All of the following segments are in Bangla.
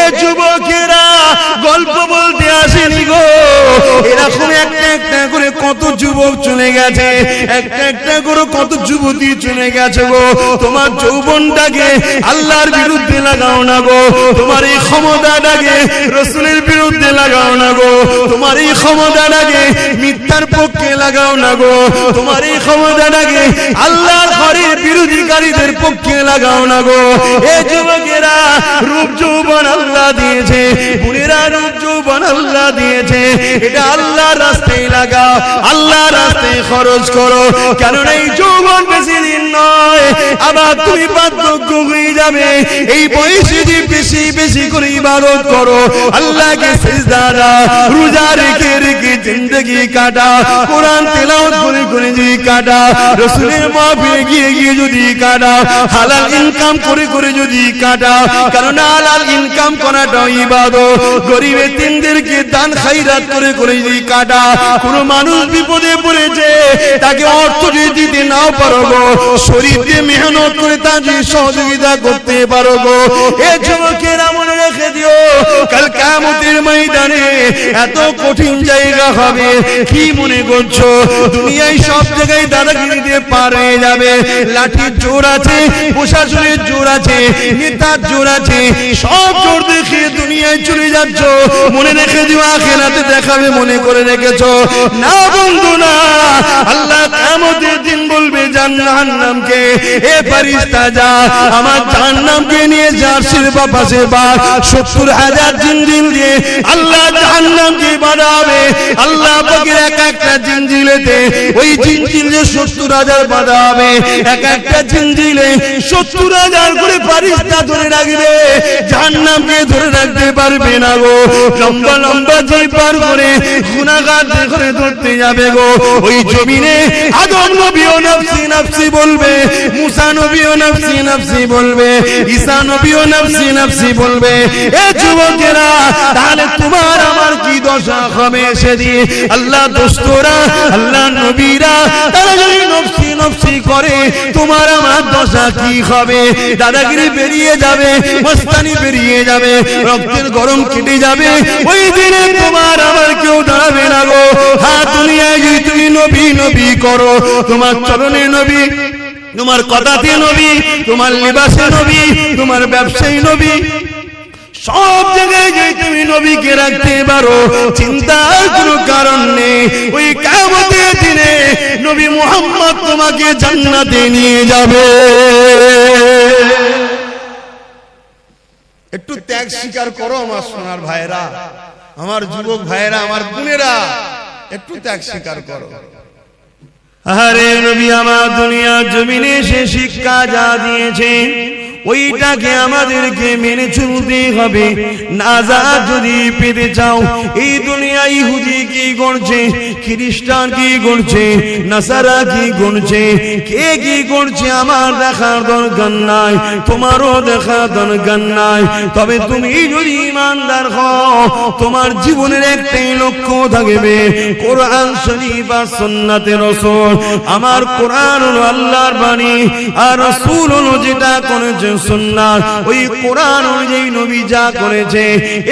এ যুবকেরা, গল্প বলতে আসেনি গো। এরকম একটা একটা করে কত যুবক চলে গেছে, একটা একটা করে কত যুবতী চলে গেছে গো। তোমার যৌবনটাকে আল্লাহর বিরুদ্ধে লাগাও না গো। তোমার এই ক্ষমতাটাকে রসুলের বিরুদ্ধে লাগাও না গো। তোমার এই ক্ষমতাটাকে মিথ্যার পক্ষে লাগাও না গো। তোমার এই ক্ষমতাটাকে আল্লাহর ঘরের বিরোধীকারীদের পক্ষে লাগাও না গো। এ যুবকেরা, রূপ যৌবন আল্লাহ দিয়েছে বুড়েরা রূপ যৌবন আল্লাহ দিয়েছে। এটা আল্লাহর রাস্তায় লাগাও, আল্লাহর রাস্তায় খরচ করো। কেননা এই যৌবন বেশি দিন নয়, আবার তুমি বার্ধক্য হয়ে যাবে। এই বয়সে যে বেশি বেশি করে ইবাদত করো, আল্লাহকে সিজদারা রোজা রেখে রেখে জিন্দগি কাটা কোরআন তেলাওয়াত করে করে যদি কাটা রসুলের মাহফিলে গিয়ে গিয়ে যদি কাটা হালাল ইনকাম করে করে যদি কাটা কারণ হালাল ইনকাম করাটা ইবাদত। গরিবের তিনদেরকে দান খাইরাত করে করে যদি কাটা কোনো মানুষ বিপদে পড়েছে, তাকে অর্থ যদি দিতে নাও পারো গো শরীর মেহনত করে তা যদি সহযোগিতা করতে পারো গো। এ যুবকেরা মনে রেখে দিও, কাল কামতের ময়দানে এত কঠিন জায়গা হবে, কি মনে করছ? দুনিয়ায় সব জায়গায় দাদাগিরি দিয়ে পার হয়ে যাবে। লাঠির জোর আছে, প্রশাসনের জোর আছে, নেতার জোর আছে, সব জোর দেখে দুনিয়ায় চলে যাচ্ছ। মনে রেখে দিও, আখেরাতে দেখাবে, মনে করে রেখেছো। না বন্ধু, না। আল্লাহ কামতের দিন বলবে, জাহান্নামকে, এ ফারিস্তা যা আমার জাহান্নামকে নিয়ে জার্সির বাপাসে বা সত্তর হাজার জিনজিল দিয়ে আল্লাহ জাহান্নামকে বাড়াবে আল্লাহ পাকের এক একটা জিনজিলেতে ওই জিনজিল যে সত্তর হাজার বাঁধা হবে এক একটা জিনজিলে সত্তর হাজার করে ফারিস্তা ধরে রাখবে। জাহান্নামকে ধরে রাখতে পারবে না গো। লম্বা লম্বা যে পার করে গুনাগার করে ধরতে যাবে গো। ওই জমিনে আদম নবীও নফসি নফসি বলবে, মুসা নবীও নফসি নফসি বলবে, ঈসা নবী ও নফসি নফসি বলবে এ যুবকেরা, তাহলে তোমার আমার কি দশা? হবে সেদিন। আল্লাহ দোস্তরা, আল্লাহ নবীরা, তারা যদি নফসি নফসি করে, তোমার আমার দশা কি হবে? দাদাগিরি বেরিয়ে যাবে, মস্তানি বেরিয়ে যাবে, রক্তের গরম কেটে যাবে, ওই দিনে তোমার আমার কেউ দাঁড়াবে না গো। হ্যাঁ দুনিয়ায় যদি তুমি নবী নবী করো, তোমার চরণে নবী, তোমার কথাতে নবী, তোমার লিবাসে নবী, তোমার ব্যবসায়ী নবী সব জায়গায় যে তুমি নবীকে রাখতে পারো। চিন্তার কোনো কারণ নেই। ওই কামতের দিনে নবী মোহাম্মদ তোমাকে জান্নাতে নিয়ে যাবে। একটু ত্যাগ স্বীকার করো আমার সোনার ভাইরা আমার যুবক ভাইরা আমার বোনেরা, একটু ত্যাগ স্বীকার করো। আরে নবী, আমার দুনিয়া জমিনে সে শিক্ষা যা দিয়েছে ওইটাকে আমাদেরকে মেনে চলতে হবে। নাজাদ যদি পেতে চাও, এই দুনিয়া ইহুদি কি করছে? খ্রিস্টান কি করছে? নাসারা কি করছে? কে কি করছে আমার দেখার দরকার নাই, তোমারও দেখার দরকার নাই। তবে তুমি যদি ইমানদার হও, তোমার জীবনের একটাই লক্ষ্য থাকবে, কোরআন শরীফ আর সুন্নাতে রসুল। আমার কোরআন হলো আল্লাহর বাণী, আর রসুল হলো যেটা করেছে সুন্নাত ওই কোরআন অনুযায়ী নবী যা করেছে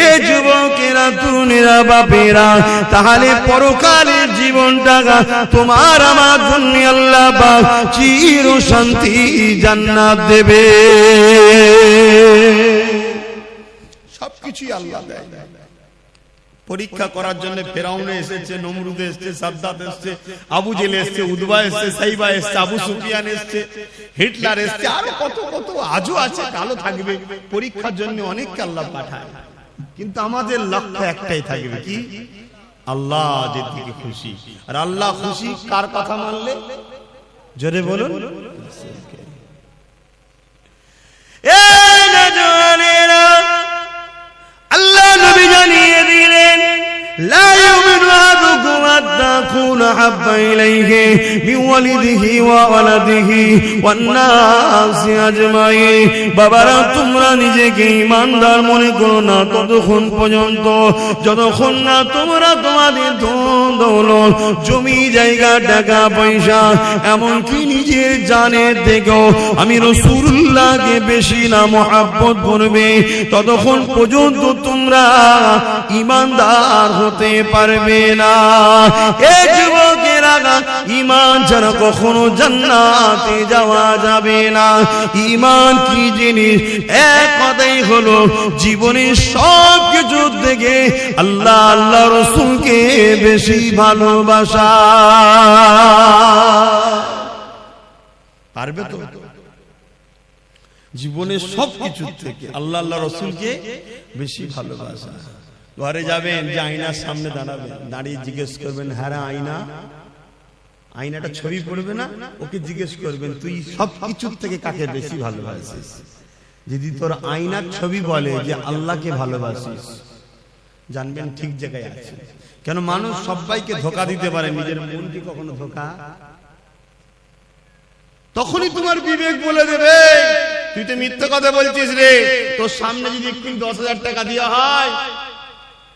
এ যুবকেরা তরুণেরা বাপেরা তাহলে পরকালের জীবনটা তোমার আমার জন্য আল্লাহ বা চির শান্তি জান্নাত দেবে। সবকিছুই আল্লাহ দেয়। পরীক্ষা করার জন্য ফেরাউনে এসেছে নমরুদে এসেছে সাদ্দাত এসেছে আবু জেল এসেছে উদবা এসেছে সাইবা এসেছে আবু সুফিয়ান এসেছে হিটলার এসেছে আরও কত কত আজও আছে কালো থাকবে পরীক্ষার জন্য অনেককে আল্লাহ পাঠায়। কিন্তু আমাদের লক্ষ্য একটাই থাকবে কি? আল্লাহ যে দিকে খুশি। আর আল্লাহ খুশি কার কথা মানলে? জোরে বলুন। আল্লাহ নবী জানিয়ে لا يؤمن أحدكم حتى أكون أحب إليه من ওয়ালিদিহি ওয়া ওয়ালাদিহি ওয়ান নাসি আজমাইন বাবারা তোমরা নিজেকে ইমানদার মনে করো না ততক্ষণ পর্যন্ত যতক্ষণ না তোমরা তোমাদের ধন দৌলত জমি জায়গা টাকা পয়সা এমনকি নিজের জানের থেকেও আমি রসুল্লাহকে বেশি না মহাব্বত করবে ততক্ষণ পর্যন্ত তোমরা ইমানদার হতে পারবে না ইমান ছাড়া কখনো জান্নাতে যাওয়া যাবে না। ইমান কি জিনিস? এক কথাই হলো, জীবনের সব কিছু থেকে আল্লাহ আল্লাহ রসুলকে বেশি ভালোবাসা। পারবে তো? জীবনের সব কিছু থেকে আল্লাহ আল্লাহ রসুলকে বেশি ভালোবাসা। ঘরে যাবেন, যে আয়নার সামনে দাঁড়াবেন। দাঁড়িয়ে জিজ্ঞেস করবেন হ্যাঁ আয়না। আয়নাটা ছবি পড়বে না? ওকে জিজ্ঞেস করবেন, তুই সব কিছুর থেকে কাকে বেশি ভালোবাসিস? যদি তোর আয়নার ছবি বলে যে আল্লাহকে ভালোবাসিস, জানবেন ঠিক জায়গায় আছে। কেন মানুষ সবাইকে ধোকা দিতে পারে, নিজের মনকে কখনো ধোকা? তখনই তোমার বিবেক বলে দেবে, তুই তো মিথ্যে কথা বলছিস রে। তোর সামনে যদি একটু দশ হাজার টাকা দেওয়া হয়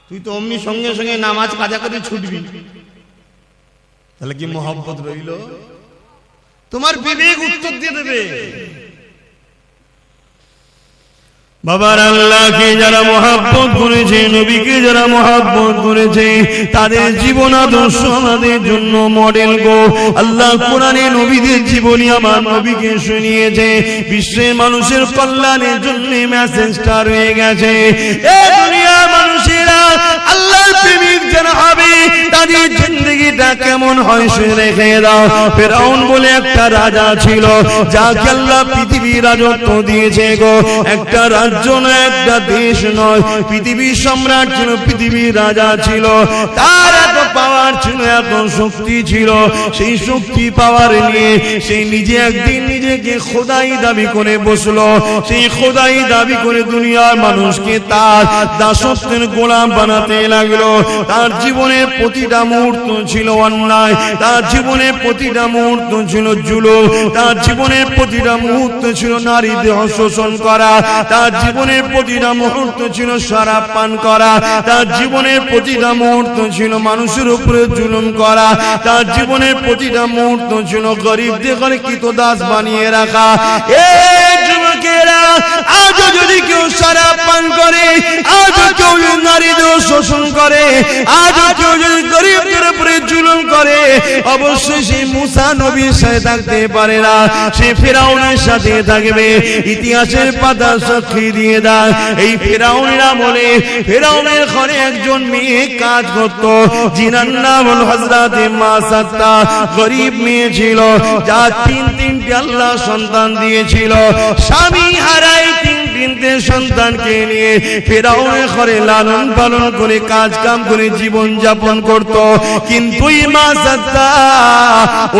তুই তো অমনি সঙ্গে সঙ্গে নামাজ কাজা করে ছুটবি। তাহলে কি মোহাম্মত রইল? তোমার বিবেক উত্তর দিয়ে দেবে। বাবার আল্লাহকে যারা মহাব্বত করেছে, নবীকে যারা মহাব্বত করেছে, তাদের জীবন আদর্শ আমাদের জন্য মডেল গো। আল্লাহ কোরআনে নবীদের জীবনী আমার নবীকে শুনিয়েছে। বিশ্বের মানুষের কল্যাণের জন্য মেসেজটা রয়ে গেছে। এ তাদের জিন্দগিটা কেমন হয় সে রেখে দাও। ফেরাউন বলে একটা রাজা ছিল, যাকে আল্লাহ রাজত্ব দিয়েছে গো। একটা রাজ্য নয়, একটা দেশ নয়। পৃথিবীর সম্রাট ছিল, পৃথিবীর রাজা ছিল। তার এত পাওয়ার ছিল, এত শক্তি ছিল। সেই শক্তি পাওয়ার নিয়ে সেই নিজে একদিন নিজেকে খোদাই দাবি করে বসল। সেই খোদাই দাবি করে দুনিয়ার মানুষকে তার দাসত্বের গোলাম বানাতে লাগল। তার জীবনের প্রতিটা মুহূর্ত ছিল অন্যায়। তার জীবনের প্রতিটা মুহূর্ত ছিল জুলুম। তার জীবনের প্রতিটা মুহূর্ত ছিল নারী দেহ শোষণ করা। তার জীবনের প্রতিটা মুহূর্ত ছিল শরাব পান করা। তার জীবনের প্রতিটা মুহূর্ত ছিল মানুষের উপরে জুলুম করা। তার জীবনের প্রতিটা মুহূর্ত ছিল গরিবদের কৃত দাস বানিয়ে রাখা। এ যুবকেরা আজও যদি কেউ শরাব পান করে, আজও কেউ নারীদের শোষণ করে, আজও কেউ যদি গরিবদের উপরে জুলুম করে, অবশ্যই সেই মুসা নবীর সাথে থাকতে পারে না। সে ফেরাউনের সাথে থাকবে। ইতিহাসের পাতা সাক্ষী দিয়ে দেয় এই ফেরাউনের আমলে ফেরাউনের ঘরে একজন মেয়ে কাজ করত। জিনার নাম হজরতে মা সাত্তা গরিব মেয়ে ছিল। যা তিন তিনটি আল্লাহ সন্তান দিয়েছিল। স্বামী হারাই তিন তিনটে সন্তানকে নিয়ে ফেরাউনের ঘরে লালন পালন করে কাজ কাম করে জীবন যাপন করত। কিন্তু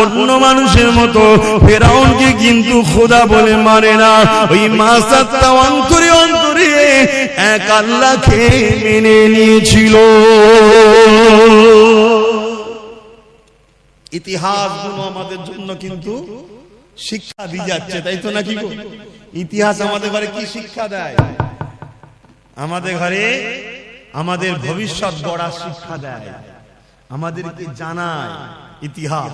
অন্য মানুষের মতো ফেরাউনকে কিন্তু খোদা বলে মারে না। ওই মা সাত্তা অন্তরে অন্তরে এক আল্লাহকে মেনে নিয়েছিল। ইতিহাসগুলো আমাদের জন্য কিন্তু শিক্ষা দিয়ে যাচ্ছে, তাই তো নাকি ইতিহাস আমাদের ঘরে কি শিক্ষা দেয়? আমাদের ঘরে আমাদের ভবিষ্যৎ গড়ার শিক্ষা দেয়। আমাদেরকে জানায় ইতিহাস।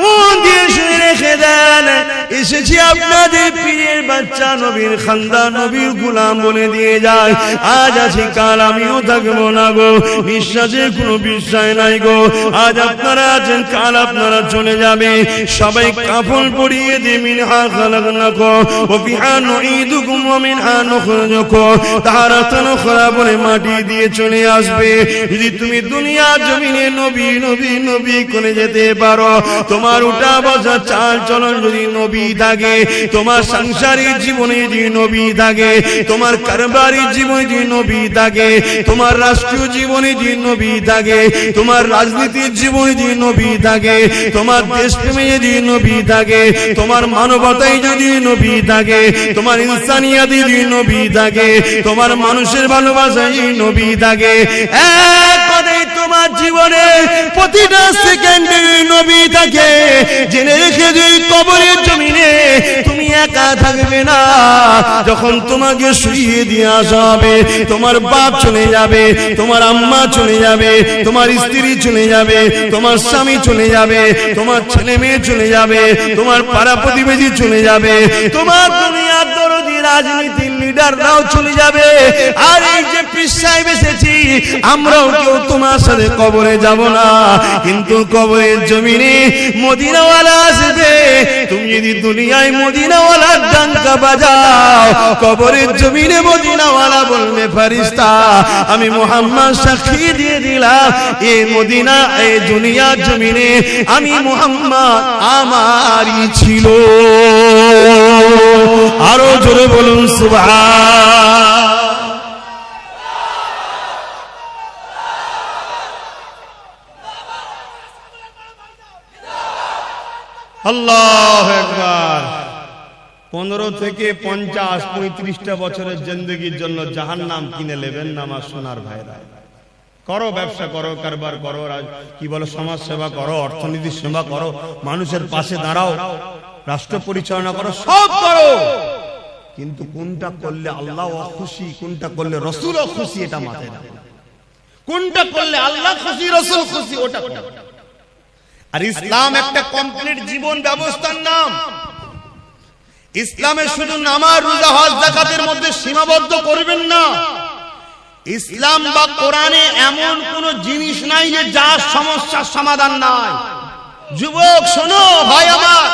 মন দিয়ে শুনে রেখে এসেছি আপনাদের পীরের বাচ্চা নবীর খান্দা নবীর গুলাম বলে দিয়ে যায়। আজ আছি, কাল আমিও থাকব না গো। বিশ্বাসের কোনো বিশ্বাস নাই গো। আজ আপনারা আছেন, কাল আপনারা চলে যাবে। সবাই কাফন পরিয়ে দিয়ে মিনহা ও নুখরিজুকুম তাহারাতান উখরা বলে মাটি দিয়ে চলে আসবে। যদি তুমি দুনিয়া জমিনে নবী নবী নবী করে যেতে পারো, তোমার উঠা বসা চাল চলন যদি নবী থাকে তোমার সাংসারিক জীবনে যদি নবী থাকে তোমার কারবারি জীবনে যদি নবী থাকে তোমার রাষ্ট্রীয় জীবনে যদি নবী থাকে তোমার রাজনীতির জীবনে যদি নবী থাকে তোমার দেশপ্রেমে যদি নবী থাকে তোমার মানবতায় যদি নবী থাকে তোমার ইনসানিয়াতে যদি নবী থাকে তোমার মানুষের ভালোবাসায় নবী থাকে এক কথায় তোমার জীবনে প্রতিটা সেকেন্ডে নবী থাকে। জেনে রেখে যদি কবরের জমিনে, তুমি একা থাকবে না। যখন তোমাকে শুইয়ে দিয়ে আসা হবে, তোমার বাপ চলে যাবে, তোমার আম্মা চলে যাবে, তোমার স্ত্রী চলে যাবে, তোমার স্বামী চলে যাবে, তোমার ছেলে মেয়ে চলে যাবে, তোমার পাড়া প্রতিবেশী চলে যাবে, তোমার দুনিয়ার দরদি রাজনীতির লিডাররাও চলে যাবে। আর এই যে পিসায় বেসেছি আমরাও কেউ তোমার সাথে কবরে যাব না। কিন্তু কবরের জমিনে মদিনাওয়ালা আসবে। তুমি যদি দুনিয়ায় মদিনাওয়ালার ডাঙ্কা বাজাও, কবরের জমিনে মদিনাওয়ালা বলবে ফারিস্তা আমি মোহাম্মদ সাক্ষী দিয়ে দিলাম, এ মদিনা, এ দুনিয়ার জমিনে আমি মোহাম্মদ আমারই ছিল। আরও জোরে বলুন, সুবহান। আল্লাহ একবার পনেরো থেকে পঞ্চাশ, পঁয়ত্রিশটা বছরের জিন্দগির জন্য জাহান নাম কিনে নেবেন না, আমার সোনার ভাইরা। করো ব্যবসা, করো কারবার, করো কি বলো সমাজ সেবা করো, অর্থনীতির সেবা করো, মানুষের পাশে দাঁড়াও। রাষ্ট্র পরিচালনা করো সব করো। কিন্তু কোনটা করলে আল্লাহ খুশি কোনটা করলে রসুল খুশি এটা মাথায় রাখো। কোনটা করলে আল্লাহ খুশি রসুল খুশি ওটা আর ইসলাম একটা কমপ্লিট জীবন ব্যবস্থার নাম। ইসলামে শুধু নামাজ রোজা হজ জাকাতের মধ্যে সীমাবদ্ধ করবেন না। ইসলাম বা কোরআনে এমন কোন জিনিস নাই যে যার সমস্যার সমাধান নাই। যুবক শোনো ভাই আমার।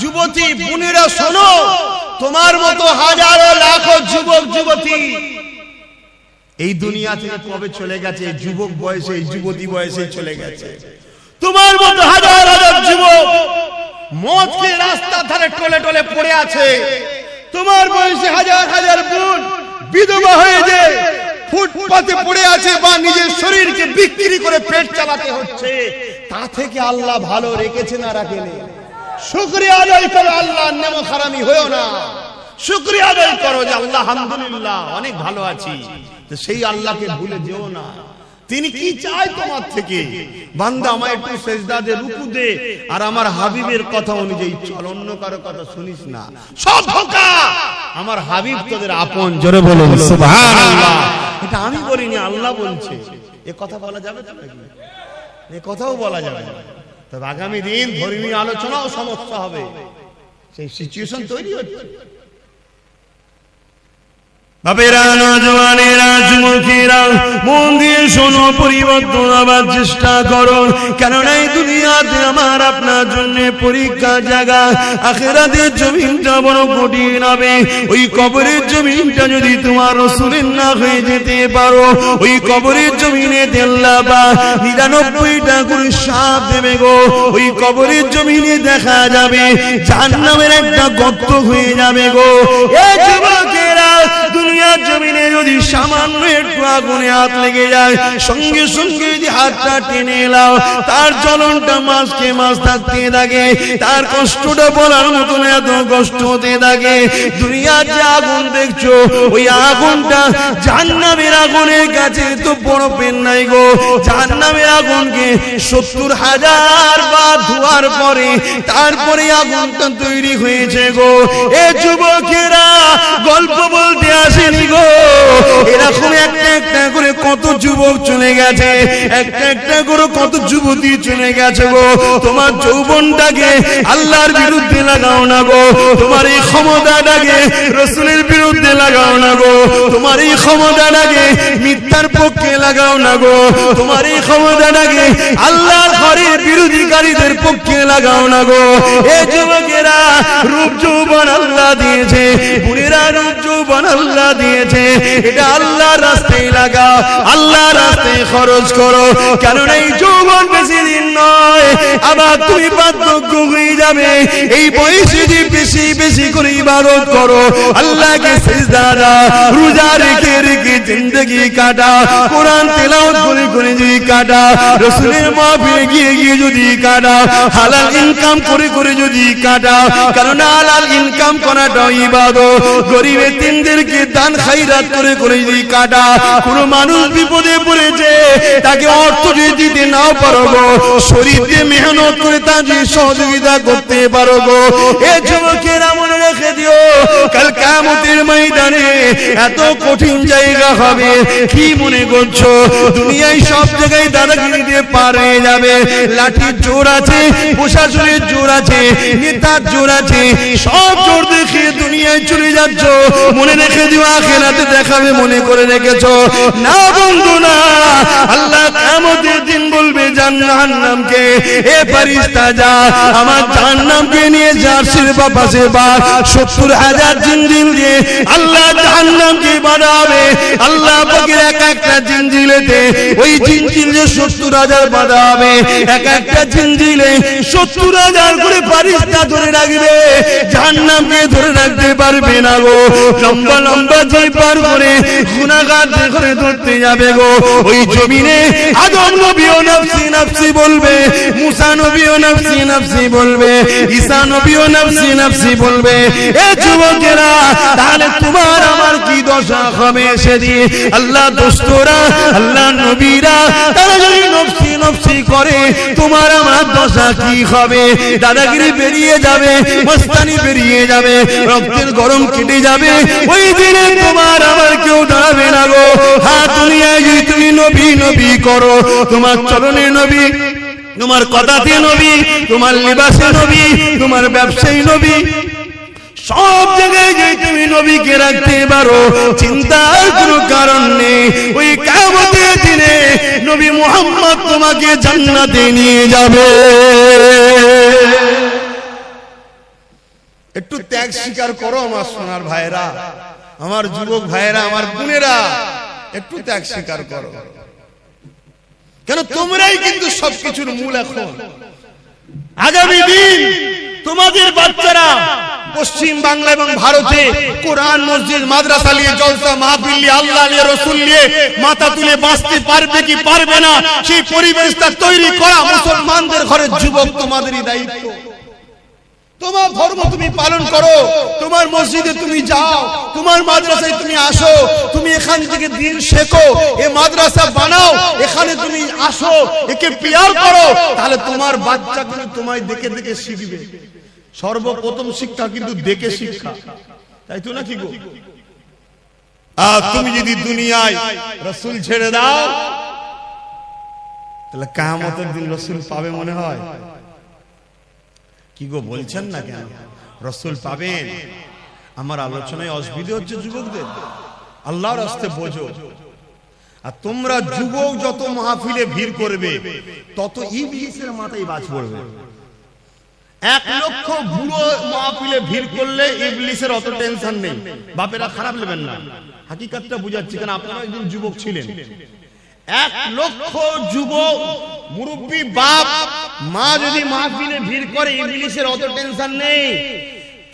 যুবতী বোনেরা শোনো তোমার মতো হাজারো লাখো যুবক যুবতী। এই দুনিয়া থেকে কবে চলে গেছে? যুবক বয়সে যুবতী বয়সে চলে গেছে। তোমার মতো হাজার হাজার যুবক মদ খেয়ে রাস্তার ধারে টলে টলে পড়ে আছে। তোমার বয়সে হাজার হাজার বোন বিধবা হয়ে যে ফুটপাতে পড়ে আছে বা নিজের শরীরকে বিক্রি করে পেট চালাতে হচ্ছে তা থেকে আল্লাহ ভালো রেখেছে না রাখেনি শুক্রিয়া আদায় করো, আল্লাহ খারামি হয়েও না। শুক্রিয়া আদায় করো যে আল্লাহ, আলহামদুলিল্লাহ, অনেক ভালো আছি। সেই আল্লাহকে ভুলে যেও না। তিনি কি চায় তোমার থেকে? বান্দা আমায় একটু সেজদা দে, রুকু দে, আর আমার হাবিবের কথা অনুযায়ী চল, অন্য কারও কথা শুনিস না। সব ধোকা! আমার হাবিব তোদের আপন, জোরে বলো এটা আমি বলিনি, আল্লাহ বলছে। এ কথা বলা যাবে তো নাকি? এ কথাও বলা যাবে না। তবে আগামী দিন ধর্মীয় আলোচনাও সমস্যা হবে। সেই সিচুয়েশন তৈরি হচ্ছে। পরীক্ষা জায়গা। আখেরাতের জমিনটা বড় কঠিন হবে। ওই কবরের জমিনটা যদি তোমার না হয়ে যেতে পারো, ওই কবরের জমিনে নিরানব্বইটা সাপ দেবে গো। ওই কবরের জমিনে দেখা যাবে, জাহান্নামের একটা গর্ত হয়ে যাবে গো। যুবকেরা দুনিয়ার জমিনে যদি সামান্য একটু আগুনে হাত লেগে যায়, সঙ্গে সঙ্গে যদি হাতটা টেনে এলাও তার জ্বলনটা মাসকে মাস থাকতে থাকে, তার কষ্টটা বলার মতন এত কষ্ট হতে থাকে। দুনিয়ার যে আগুন দেখছ, ওই আগুনটা জাহান্নামের আগুনের কাছে তো বড় পেন নাই গো। জাহান্নামের আগুনকে সত্তর হাজার বার ধোয়ার পরে তারপরে আগুনটা তৈরি হয়েছে গো। এ যুবকেরা, গল্প বলতে আসেনি গো। এরকম একটা একটা করে কত যুবক চলে গেছে, একটা একটা করে কত যুবতী চলে গেছে গো। তোমার যৌবনটাকে আল্লাহর বিরুদ্ধে লাগাও না গো। তোমার এই ক্ষমতাটাকে রসুলের বিরুদ্ধে লাগাও না গো। তোমার এই ক্ষমতাটাকে মিথ্যার পক্ষে লাগাও না গো। তোমার এই ক্ষমতাটাকে আল্লাহর ঘরের বিরোধীকারীদের পক্ষে লাগাও না গো। এ যুবকেরা রূপ যৌবন আল্লাহ দিয়েছে বুড়িরা রূপ যৌবন আল্লাহ দিয়েছে। এটা আল্লাহ রাস্তায় লাগাও আল্লাহ রাস্তায় খরচ করো। কেন এই যৌবন বেশি দিন নয়। আবার তুমি বার্ধক্য হয়ে যাবে। এই বয়সে বেশি বেশি করে ইবাদত করো। আল্লাহকে রোজা রেখে রেখে জিন্দগি কাটা কোরআন তেলাওয়াত করে করে যদি কাটা রসুলের মাহফিলে গিয়ে গিয়ে যদি কাটা হালাল ইনকাম করে করে যদি কাটা কারণ হালাল ইনকাম করাটা ইবাদত। দান খাইরাত করে করে যদি কাটা কোন মানুষ বিপদে পড়েছে, তাকে অর্থ দিতে নাও পারো শরীর মেহনত করে যদি সহযোগিতা করতে পারো গো। এ যুবকেরা মনে রেখে দিও। কাল কামতের ময়দানে এত কঠিন জায়গা হবে, কি মনে করছ? দুনিয়ায় সব জায়গায় দাদাগিরি দিয়ে পার হয়ে যাবে। লাঠির জোর আছে, প্রশাসনের জোর আছে, নেতার জোর আছে, সব জোর দেখে দুনিয়ায় চলে যাচ্ছ। মনে রেখে দিও, আখেরাতে দেখাবে, মনে করে রেখেছো। না বন্ধু, না। আল্লাহ কামতের দিন বলবে জান্নামকে এ ফারিস্তা যা আমার জান্নামকে নিয়ে যার জার্সির বাপাসে বা সত্তর হাজার জিনজিল দিয়ে আল্লাহ জাহান্নামকে আল্লাহ এক একটা জিনজিলেতে ওই সত্তর হাজার এক একটা জিনজিলে সত্তর হাজার করে ধরে রাখবে। জাহান্নামকে ধরে রাখতে পারবে না গো। লম্বা লম্বা যে পার করে ধরতে যাবে গো। ওই জমিনে আদম নবীও নফসি নফসি বলবে, মুসা নবীও নফসি নফসি বলবে, ঈসা নবীও নফসি নফসি বলবে এ যুবকেরা, তাহলে তোমার আমার কি দশা? হবে সেদিন আল্লাহ দোস্তরা দাদাগিরি বেরিয়ে যাবে, মস্তানি বেরিয়ে যাবে, রক্তের গরম কেটে যাবে। ওই দিনে তোমার আমার কেউ দাঁড়াবে না গো। হ্যাঁ যদি তুমি নবী নবী করো, তোমার চরণে নবী, তোমার কথাতে নবী, তোমার লিবাসে নবী, তোমার ব্যবসায়ী নবী সব জায়গায় যে তুমি নবীকে রাখতে পারো চিন্তার কোনো কারণ নেই। ওই কামতের দিনে নবী মোহাম্মদ তোমাকে জান্নাতে নিয়ে যাবে। একটু ত্যাগ স্বীকার করো আমার সোনার ভাইরা আমার যুবক ভাইরা আমার বোনেরা, একটু ত্যাগ স্বীকার করো। কেন তোমরাই কিন্তু সবকিছুর মূল এখন। আগামী দিন তোমাদের বাচ্চারা পশ্চিম বাংলা এবং ভারতে কোরআন, মসজিদ, মাদ্রাসা নিয়ে জলসা মাহফিল নিয়ে, আল্লাহ নিয়ে, রসুল নিয়ে মাথা তুলে বাঁচতে পারবে কি পারবে না, সেই পরিবেশটা তৈরি করা মুসলমানদের ঘরের যুবক তোমাদেরই দায়িত্ব। তোমার ধর্ম তুমি পালন করো, তোমার মসজিদে তুমি যাও, তোমার মাদ্রাসায় তুমি আসো, তুমি এখান থেকে দিন শেখো, এ মাদ্রাসা বানাও, এখানে তুমি আসো, একে পিয়ার করো, তাহলে তোমার বাচ্চা কিন্তু তোমায় দেখে দেখে শিখবে। সর্বপ্রথম শিক্ষা কিন্তু দেখে শিক্ষা। তাই তো নাকি গো? আর তুমি যদি দুনিয়ায় রসুল ছেড়ে দাও, তাহলে কামতের দিন রসুল পাবে মনে হয়। কি গো বলছেন না কেন? রসুল পাবেন। আমার আলোচনায় অসুবিধে হচ্ছে যুবকদের। আল্লাহর রাস্তে বোঝো। আর তোমরা যুবক যত মাহফিলে ভিড় করবে, তত ইবলিসের মাথায় বাজ পড়বে। এক লক্ষ বুড়ো মাহফিলে ভিড় করলে ইবলিসের অত টেনশন নেই। বাপেরা খারাপ নেবেন না। হাকিকাতটা বুঝাচ্ছি, কারণ আপনারা একদিন যুবক ছিলেন। এক লক্ষ যুবক, মুরব্বী বাপ, মা যদি মাহফিলে ভিড় করে ইংলিশের অত টেনশন নেই।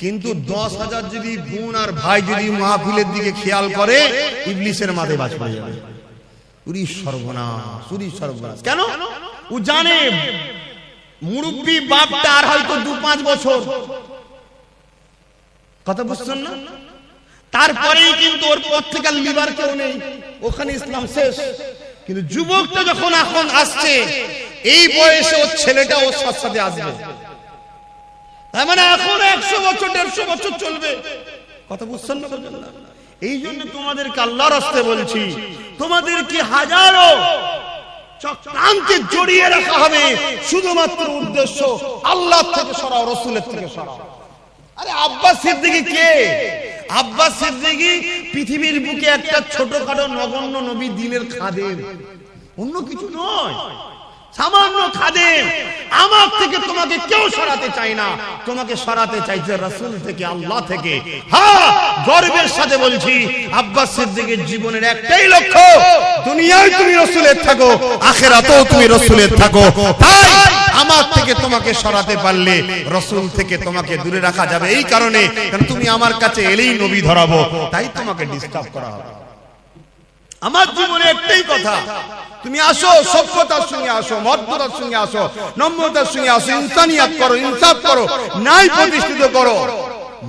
কিন্তু দশ হাজার যদি বোন আর ভাই যদি মাহফিলের দিকে খেয়াল করে ইংলিশের মাথায় বাজ পড়ে যাবে সর্বনাশ সর্বনাশ। কেন? ও জানে মুরব্বী বাপটা আর হয়তো দু পাঁচ বছর। কথা বুঝছেন না? তারপরেই কিন্তু ওর পর থেকে লিবার কেউ নেই। ওখানে ইসলাম শেষ। কিন্তু যুবকটা যখন এখন আসছে, এই বয়সে ওর ছেলেটা ওর সাথে সাথে আসবে। তার মানে এখন একশো বছর, দেড়শো বছর চলবে। কথা বুঝছেন না এই জন্য তোমাদেরকে আল্লাহর আসতে বলছি, তোমাদেরকে হাজারো চক্রান্তে জড়িয়ে রাখা হবে। শুধুমাত্র উদ্দেশ্য আল্লাহ থেকে সরাও, রসুলের থেকে সরাও। আরে আব্বাস সিদ্দিকী কে? আব্বাস সিদ্দিকী পৃথিবীর বুকে একটা ছোটখাটো নগণ্য নবী দিনের খাদেম। অন্য কিছু নয়। সামান্য খাদেম। আমার থেকে তোমাকে কেউ সরাতে চাই না। তোমাকে সরাতে চাইছে রাসূল থেকে, আল্লাহ থেকে। হ্যাঁ গর্বের সাথে বলছি, আব্বাস সিদ্দিকের জীবনের একটাই লক্ষ্য, দুনিয়ায় তুমি রসুলের থাকো, আখেরাতেও তুমি রসুলের থাকো। তাই আমার থেকে তোমাকে সরাতে পারলে রসুল থেকে তোমাকে দূরে রাখা যাবে। এই কারণে, কারণ তুমি আমার কাছে এলেই নবী ধরাবো। তাই তোমাকে ডিস্টার্ব করা হবে। আমার জীবনে একটাই কথা। তুমি আসো, সভ্যতার সঙ্গে আসো, মর্যাদার সঙ্গে আসো, নম্রতার সঙ্গে আসো, ইনসানিয়াত করো, ইনসাফ করো, ন্যায় প্রতিষ্ঠিত করো।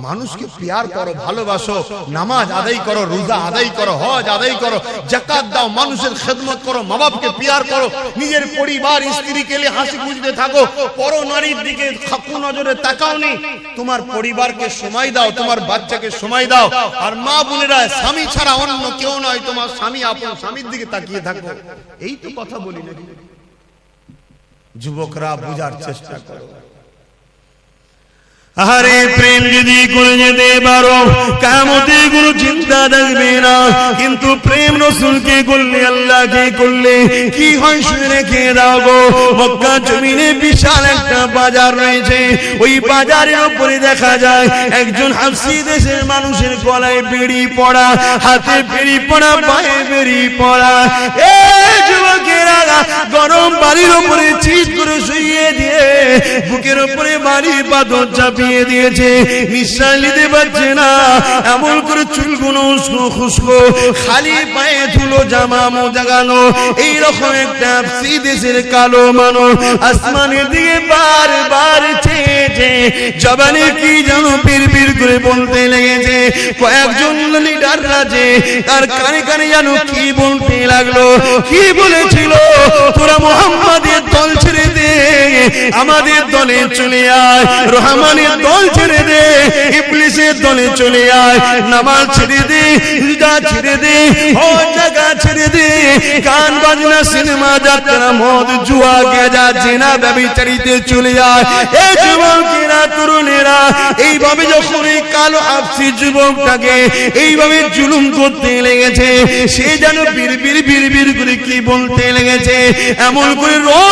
মানুষকে প্যার করো, ভালোবাসো, নামাজ আদায় করো, রোজা আদায় করো, হজ আদায় করো, জাকাত দাও, মানুষের খেদমত করো মা বাপকে প্যার করো, নিজের পরিবার স্ত্রীকে নিয়ে হাসি খুঁজতে থাকো, পর নারীর দিকে খাকু নজরে তাকাও নি, তোমার পরিবারকে সময় দাও, তোমার বাচ্চাকে সময় দাও, আর মা বোনেরা, স্বামী ছাড়া অন্য কেউ নয়, তোমার স্বামী আপন স্বামীর দিকে তাকিয়ে থাকো। এই তো কথা বলি নাকি? যুবকরা বোঝার চেষ্টা করো। আরে প্রেম যদি করে যেতে পারো, কামতে কোনো চিন্তা থাকবে না। কিন্তু প্রেম রসুলকে করলে, আল্লাহকে করলে কি হয় শুনে রেখে দাও গো। মক্কা জমিনে বিশাল একটা বাজার রয়েছে। ওই বাজারের উপরে দেখা যায়, একজন হাফসি দেশের মানুষের গলায় বেড়ি পড়া, হাতে বেড়ি পড়া, পায়ে বেড়ি পড়া। এ যুবকেরা, গরম বাড়ির উপরে চিৎ করে শুইয়ে দিয়ে, বুকের উপরে বাড়ির পাথর চাপিয়ে দিয়েছে। নিঃশ্বাস নিতে পারছে না। এমন করে চুলগুলো উস্কো খুস্কো খালি পায়ে ধুলো, জামা মোজাগানো। এইরকম একটা দেশের কালো মানুষ আসমানের দিকে বার বার চেয়েছে। জবানে কি যেন পীর পীর করে বলতে লেগেছে। কয়েকজন লিডার রাজে তার কানে কানে যেন কি বলতে লাগল। কি বলেছিল? তোরা মোহাম্মদের দল ছেড়ে দে, আমাদের দলে চলে আয়, রহমানের দল ছেড়ে দে, ইবলিসের দলে চলে আয়, নামাজ ছেড়ে দে, রোজা ছেড়ে দে, হজ জায়গা ছেড়ে দে, গান বাজনা, সিনেমা যাত্রা, মদ, জুয়া, গেজা, জেনা, ব্যবিচারিতে চলে যায় এই যুবকেরা, তরুণেরা, এইভাবে যখন এই কালো আপসি যুবকটাকে এইভাবে জুলুম করতে লেগেছে, সে যেন বীর বীর বীর বীর করে কি বলতে লেগেছে, এমন করে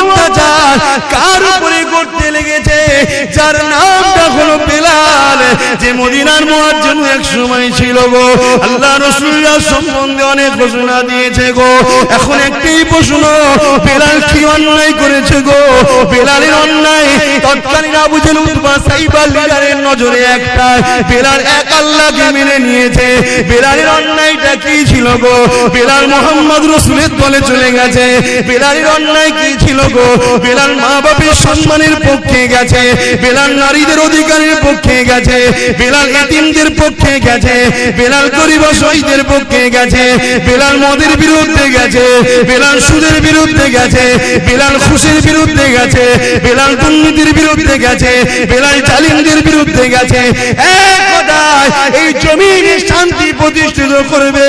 অত্যাচার কার উপরে করতে লেগেছে? যার নামটা হলো বেলাল। যে মদিনার এক সময় ছিল গো, আল্লাহ সম্বন্ধে অনেক ঘোষণা দিয়েছে গো। এখন একটাই প্রশ্ন, বেলাল কি অন্যায় করেছে গো? বেলালের অন্যায় তৎকালীন আবু জেল লিডারের নজরে একটা। বেলাল এক আল্লাহকে মেনে নিয়েছে। বেলালের অন্যায়টা কি ছিল গো? বেলাল মোহাম্মদ রসুলের দলে চলে গেছে। বেলালের অন্যায় কি ছিল গো। বেলাল মা বাপের সম্মানের পক্ষে গেছে। বেলাল নারীদের অধিকারের পক্ষে গেছে। বেলাল এতিমদের পক্ষে গেছে। বেলাল গরিব পক্ষে গেছে। বেলাল মদের বিরুদ্ধে গেছে। বেলাল সুদের বিরুদ্ধে গেছে। বেলাল খুশির বিরুদ্ধে গেছে। বেলাল দুর্নীতির বিরুদ্ধে গেছে। বেলাল জালিমদের বিরুদ্ধে গেছে। এক কথায় এই জমিনে শান্তি প্রতিষ্ঠিত করবে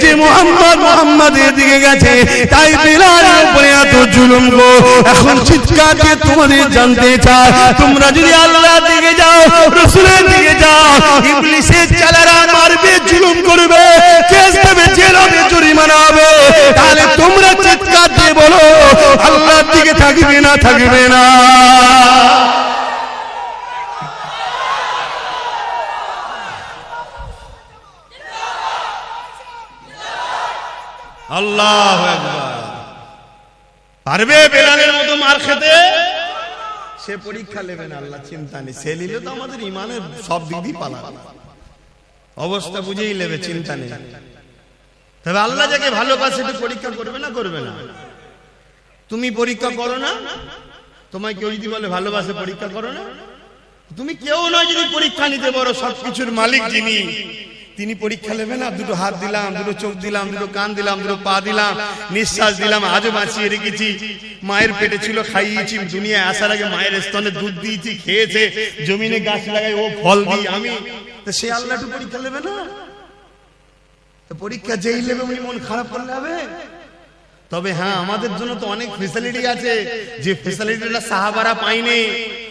যে মোহাম্মদ মোহাম্মদের দিকে গেছে। তাই বেলালের উপরে এত জুলুম গো। এখন চিৎকার দিয়ে তোমাদের জানতে চায় তোমরা যদি আল্লাহ দিকে যাও, রসুলের দিকে যাও, ইবলিসের চালারা মারবে, জুলুম করবে, কেস দেবে জেল হবে জরিমানা হবে। তাহলে তোমরা চিৎকার দিয়ে বলো, আল্লাহর দিকে থাকবে না থাকবে না। আল্লাহ পারবে খেতে। সে পরীক্ষা নেবে না, আল্লাহ চিন্তা নেই। সে নিলে তো আমাদের ইমানের সব পালা। অবস্থা বুঝেই নেবে, চিন্তা নেই। তবে আল্লাহ যাকে ভালোবাসে পরীক্ষা করবে না করবে না? তুমি পরীক্ষা করো না? তোমায় কেউ যদি বলে ভালোবাসে, পরীক্ষা করো না? তুমি কেউ নয় যদি পরীক্ষা নিতে পারো, সবকিছুর মালিক যিনি। তিনি পরীক্ষা নেবে না দুটো হাত দিলাম, দুটো চোখ দিলাম, দুটো কান দিলাম, দুটো পা দিলাম, নিঃশ্বাস দিলাম, আজও বাঁচিয়ে রেখেছি। মায়ের পেটে ছিল, খাইয়েছি, দুনিয়ায় আসার আগে মায়ের স্তনে দুধ দিয়েছি, খেয়েছে, জমিনে গাছ লাগাই, ও ফল দিই আমি। সে আল্লাহ পরীক্ষা নেবে না? পরীক্ষা যেই নেবে উনি মন খারাপ করলে হবে। তবে হ্যাঁ আমাদের জন্য তো অনেক ফেসিলিটি আছে যে ফেসিলিটিটা সাহাবারা পাইনি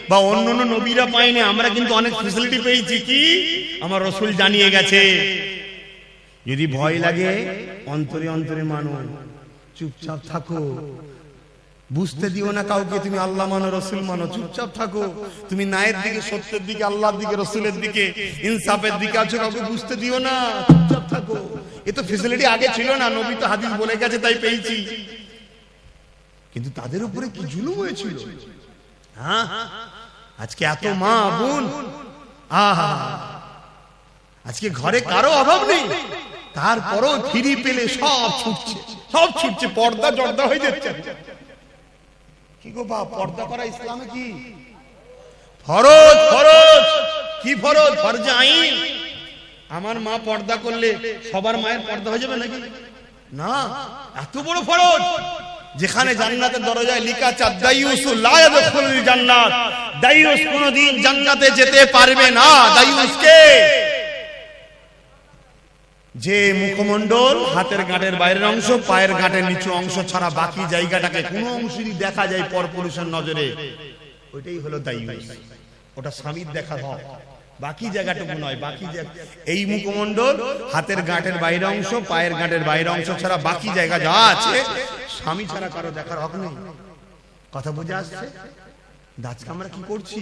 বা অন্য অন্য নবীরা পাইনি আমরা কিন্তু অনেক ফেসিলিটি পেয়েছি কি? আমার রসুল জানিয়ে গেছে যদি ভয় লাগে অন্তরে অন্তরে মানুষ চুপচাপ থাকো। বুঝতে দিও না কাউকে তুমি আল্লাহ মানো রসুল মানো। চুপচাপ থাকো। তুমি নায়ের দিকে সত্যের দিকে আল্লাহর দিকে রসুলের দিকে ইনসাফের দিকে আছো কাউকে বুঝতে দিও না। চুপচাপ থাকো। এ তো ফেসিলিটি আগে ছিল না নবী তো হাদিস বলে গেছে তাই পেয়েছি। কিন্তু তাদের উপরে কি জুলুম হয়েছিল? হ্যাঁ? আজকে এত মা বোন। আহা। আজকে ঘরে কারও অভাব নেই। তারপরও ফিরি পেলে সব ছুটছে। সব ছুটছে পর্দা জর্দা হয়ে যাচ্ছে। কি গো বা পর্দা করা ইসলামে কি? ফরজ ফরজ। কি ফরজ? ফরজে আইন। আমার মা পর্দা করলে সবার মায়ের পর্দা হয়ে যাবে নাকি? না, এত বড় ফরজ। যেখানে জান্নাতের দরজায় লিখা আছে দাইয়ুসু লা ইয়াদখুলুল জান্নাত। দাইয়ুস কোনদিন জান্নাতে যেতে পারবে না। দাইয়ুসকে যে মুখমণ্ডল হাতের গাঁটের বাইরের অংশ, পায়ের গাঁটের নিচু অংশ ছাড়া বাকি জায়গাটাকে কোনো অংশ দেখা যায় পর পুরুষের নজরে। ওইটাই হলো দাইয়ুস ওটা স্বামীর দেখা হক বাকি জায়গাটুকু নয়, বাকি এই মুখমণ্ডল হাতের গাঁটের বাইরের অংশ, পায়ের গাঁটের বাইরের অংশ ছাড়া বাকি জায়গা যা আছে, স্বামী ছাড়া কারও দেখার হক নেই। কথা বুঝে আসছে? আজকে আমরা কি করছি?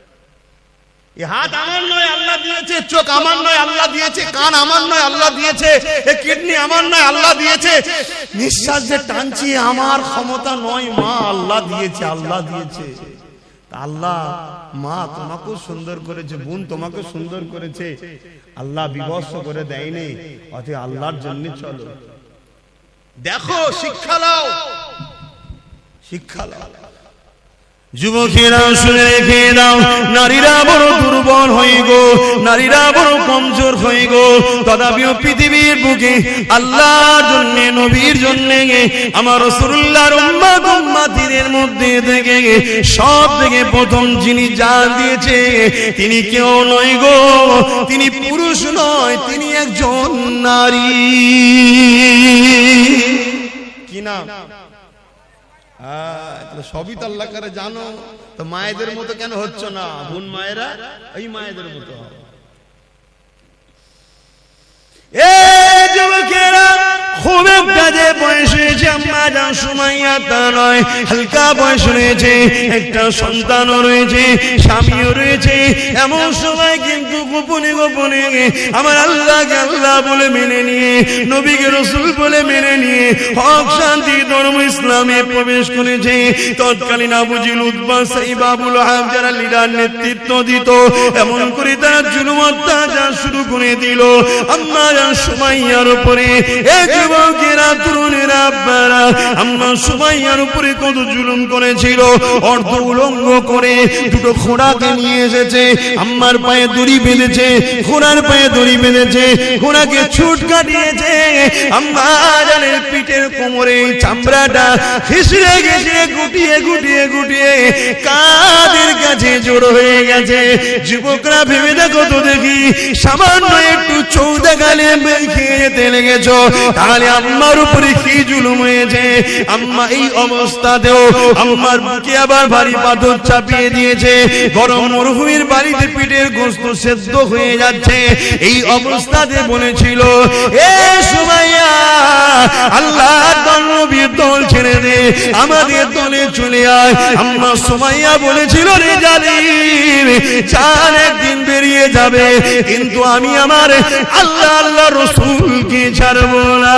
হাত আমার নয়, আল্লাহ দিয়েছে চোখ আমার নয়, আল্লাহ দিয়েছে, কান আমার নয়, আল্লাহ দিয়েছে কিডনি আমার নয়, আল্লাহ দিয়েছে। নিঃশ্বাস যে টানছি, আমার ক্ষমতা নয়, মা আল্লাহ দিয়েছে আল্লাহ দিয়েছে। আল্লাহ, মা তোমাকেও সুন্দর করেছে, বোন তোমাকে সুন্দর করেছে। আল্লাহ বিবস্ত করে দেয়নি, অতএব আল্লাহর জন্য চলো। দেখো, শিক্ষা লাও শিক্ষা লাও যুবকেরা শুনে রেখে দাও, নারীরা বড় দুর্বল হয়ে গো, নারীরা বড় কমজোর হয়ে গো। তথাপিও পৃথিবীর বুকে আল্লাহর জন্য, নবীর জন্য আমার উম্মাত উম্মাতিদের মধ্যে থেকে সব থেকে প্রথম যিনি জান দিয়েছে, তিনি কেউ নয় গো। তিনি পুরুষ নয়, তিনি একজন নারী। কি নাম? তাহলে সবই তো আল্লাহ করে, জানো তো মায়েদের মতো কেন হচ্ছে না বোন মায়েরা, এই মায়েদের মতো। এ খুব একটা যে বয়স হয়েছে আম্মা নয়, হালকা বয়স রয়েছে, একটা সন্তানও রয়েছে, স্বামীও রয়েছে। এমন সময় কিন্তু গোপনে গোপনে আমার আল্লাহকে আল্লাহ বলে মেনে নিয়ে, নবীকে রসুল বলে মেনে নিয়ে হক, শান্তি, ধর্ম, ইসলামে প্রবেশ করেছে। তৎকালীন আবুজিল সেই বাবুল যারা লিডার নেতৃত্ব দিত, এমন করে তারা জুলুম অত্যাচার শুরু করে দিল। আম্মা যান সুমাইয়ার উপরে যুবকেরা তরুণেরা, আব্বারা, আম্মা সুমাইয়ার উপরে কত জুলুম করেছিল, অর্ধ উলঙ্গ করে দুটো ঘোড়াকে নিয়ে এসেছে পায়ে দড়ি বেঁধেছে, ঘোড়ার পায়ে দড়ি বেঁধেছে, ঘোড়াকে ছুট কাটিয়েছে পিঠের কোমরে চামড়াটা গেছে, গুটিয়ে গুটিয়ে গুটিয়ে, কাদের কাছে জোড় হয়ে গেছে? যুবকরা ভেবে দেখো তো দেখি, সামান্য একটু চৌদা গালে খেয়ে যেতে লেগেছ, তাহলে আম্মার উপরে কি জুলুম হয়েছে? আম্মা এই অবস্থাতেও আম্মার বুকে আবার ভারী পাথর চাপিয়ে দিয়েছে। গরম মরুভূমির বাড়িতে পিঠের গোস্ত সেদ্ধ হয়ে যাচ্ছে। এই অবস্থাতে বলেছিল, এ সুমাইয়া আল্লাহ নবীর দল ছেড়ে দে, আমাদের দলে চলে আয়। আম্মা সুমাইয়া বলেছিল, রে জালিম চার একদিন বেরিয়ে যাবে, কিন্তু আমি আমার আল্লাহ আল্লাহ রসুলকে ছাড়বো না।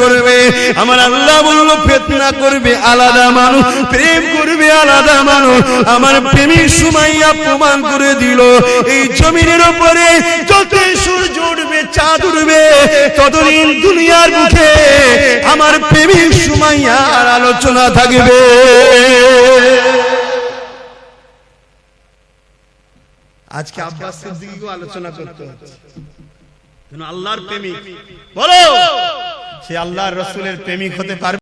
করবে। আমার আল্লাহ বলল, ফেতনা করবে আলাদা মানুষ, প্রেম করবে আলাদা মানুষ। আমার প্রেমিক সুমাইয়া প্রমাণ করে দিল, এই জমিনের উপরে যত সূর্য উঠবে, চাঁদ উঠবে, ততদিন দুনিয়ার মুখে আমার প্রেমিক সুমাইয়ার আলোচনা থাকবে। আজকে আব্বাস সিদ্দিকীকেও আলোচনা করতে হচ্ছে। আল্লাহর প্রেমিক। বলো! সে আল্লাহর রসুলের প্রেমিক হতে পারবে